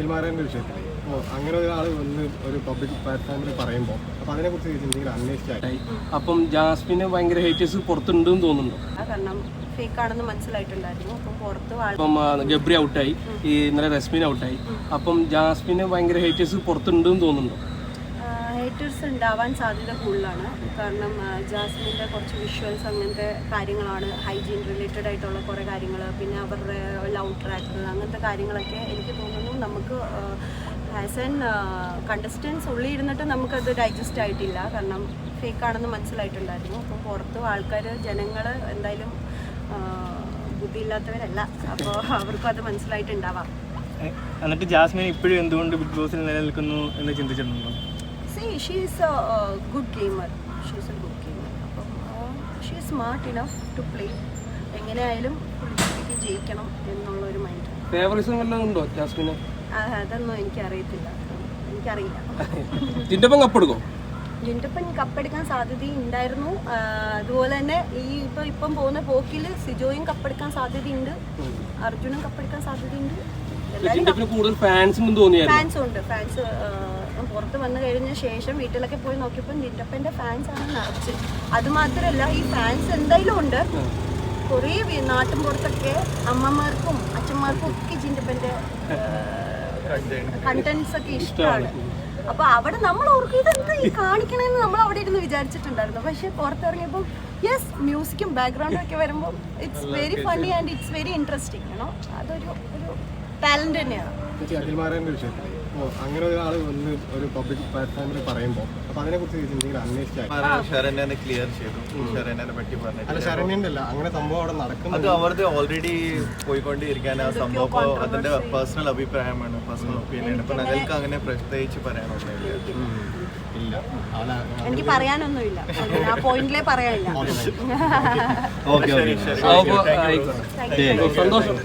അഖിൽമാരാന്റെ വിഷയത്തിൽ. ഇപ്പോൾ അങ്ങനെ ഒരാൾ വന്ന് ഒരു പബ്ലിക് പ്ലാറ്റ്ഫോമിൽ പറയുമ്പോൾ അപ്പോൾ അതിനെക്കുറിച്ച് എന്തെങ്കിലും അന്വേഷിച്ചായി അപ്പം ജാസ്മിന് ഭയങ്കര ഹേറ്റേഴ്സ് പുറത്തുണ്ടെന്ന് തോന്നുന്നുണ്ടോ? കാരണം മനസ്സിലായിട്ടുണ്ടായിരുന്നു. അപ്പം പുറത്ത് ഗബ്രി ഔട്ടായി ഈ ഇന്നലെ റസ്മിൻ ഔട്ടായി അപ്പം ജാസ്മിന് ഭയങ്കര ഹേറ്റേഴ്സ് പുറത്തുണ്ടെന്ന് തോന്നുന്നുണ്ടോ? ഹേറ്റേഴ്സ് ഉണ്ടാവാൻ സാധ്യത കൂടുതലാണ്. കാരണം ജാസ്മിന്റെ കുറച്ച് വിഷ്വൽസ് അങ്ങനത്തെ കാര്യങ്ങളാണ് ഹൈജീൻ റിലേറ്റഡ് ആയിട്ടുള്ള കുറേ കാര്യങ്ങൾ പിന്നെ അവരുടെ ലവ് ട്രാക്ക് അങ്ങനത്തെ കാര്യങ്ങളൊക്കെ എനിക്ക് തോന്നുന്നു നമുക്ക് ആസ് എൻ കണ്ടസ്റ്റൻസ് ഉള്ളിൽ ഇരുന്നിട്ട് നമുക്കത് ഡൈജസ്റ്റ് ആയിട്ടില്ല. കാരണം ഫേക്ക് ആണെന്ന് മനസ്സിലായിട്ടുണ്ടായിരുന്നു. അപ്പം പുറത്ത് ആൾക്കാർ ജനങ്ങൾ എന്തായാലും ബുദ്ധിയില്ലാത്തവരല്ല. അപ്പോൾ അവർക്കും അത് മനസ്സിലായിട്ടുണ്ടാവാം. എന്നിട്ട് ജാസ്മിൻ ഇപ്പോഴും എന്തുകൊണ്ട് ബിഗ് ബോസിൽ നിലനിൽക്കുന്നു എന്ന് ചിന്തിച്ചിട്ടുണ്ടോ? See she is a good gamer she is a good gamer അപ്പം she smart enough to play എങ്ങനെയായാലും പുള്ളിക്ക് ജയിക്കണം എന്നുള്ള ഒരു മൈൻഡ് ഉണ്ടോ ജാസ്മിന്? അതൊന്നും എനിക്കറിയത്തില്ല. എനിക്കറിയില്ല. കപ്പെടുക്കോ ജിന്റപ്പൻ കപ്പെടുക്കാൻ സാധ്യതയുണ്ടായിരുന്നു ഉണ്ടായിരുന്നു. അതുപോലെ തന്നെ ഈ ഇപ്പം ഇപ്പം പോകുന്ന പോക്കിൽ സിജോയും കപ്പെടുക്കാൻ സാധ്യതയുണ്ട്. അർജുനും കപ്പെടുക്കാൻ സാധ്യതയുണ്ട്. ഫാൻസ് ഉണ്ട്. ഫാൻസ് പുറത്ത് വന്നു കഴിഞ്ഞ ശേഷം വീട്ടിലൊക്കെ പോയി നോക്കിയപ്പോൾ ജിന്റപ്പന്റെ ഫാൻസ് ആണ് നിറച്ച് അത് മാത്രമല്ല ഈ ഫാൻസ് എന്തായാലും ഉണ്ട്. കുറേ നാട്ടും നാട്ടിൻ പുറത്തൊക്കെ അമ്മമാർക്കും അച്ഛന്മാർക്കും ഒക്കെ ജിന്റപ്പന്റെ കണ്ടന്റ്സ് ഒക്കെ ഇഷ്ടമാണ്. അപ്പൊ അവിടെ നമ്മൾ ഓർക്കും ഇതെന്ത് ഈ കാണിക്കണമെന്ന് നമ്മൾ അവിടെ ഇരുന്ന് വിചാരിച്ചിട്ടുണ്ടായിരുന്നു. പക്ഷെ പുറത്തിറങ്ങിയപ്പോൾ യെസ് മ്യൂസിക്കും ബാക്ക്ഗ്രൗണ്ടും ഒക്കെ വരുമ്പോൾ it's very funny and it's very interesting ആണോ അതൊരു ഒരു ടാലന്റ് തന്നെയാണ് ചേച്ചി അഖിൽമാരാന്റെ വിഷയത്തിൽ. ഇപ്പോൾ അങ്ങനെ ഒരാൾ വന്ന് ഒരു പബ്ലിക് പ്ലാറ്റ്ഫോമിൽ പറയുമ്പോൾ അപ്പോൾ അതിനെക്കുറിച്ച് എന്തെങ്കിലും അന്വേഷിച്ചായി ശരണ്യനെ ക്ലിയർ ചെയ്തു. പറ്റി ശരണ്യന്റെ അല്ല. അങ്ങനെ സംഭവം അവിടെ അത് നടക്കുന്നുണ്ട് അവരുടെ ഓൾറെഡി പോയിക്കൊണ്ടിരിക്കാൻ ആ സംഭവം. അതിന്റെ പേഴ്സണൽ അഭിപ്രായമാണ് പേഴ്സണൽ ഒപ്പീനിയൻ ഇപ്പൊ ഞങ്ങൾക്ക് അങ്ങനെ പ്രത്യേകിച്ച് പറയാനൊന്നുമില്ല. ഇല്ല. എനിക്ക് പറയാനൊന്നുമില്ല. ആ പോയിന്റിലേ പറയാനില്ല. സന്തോഷം.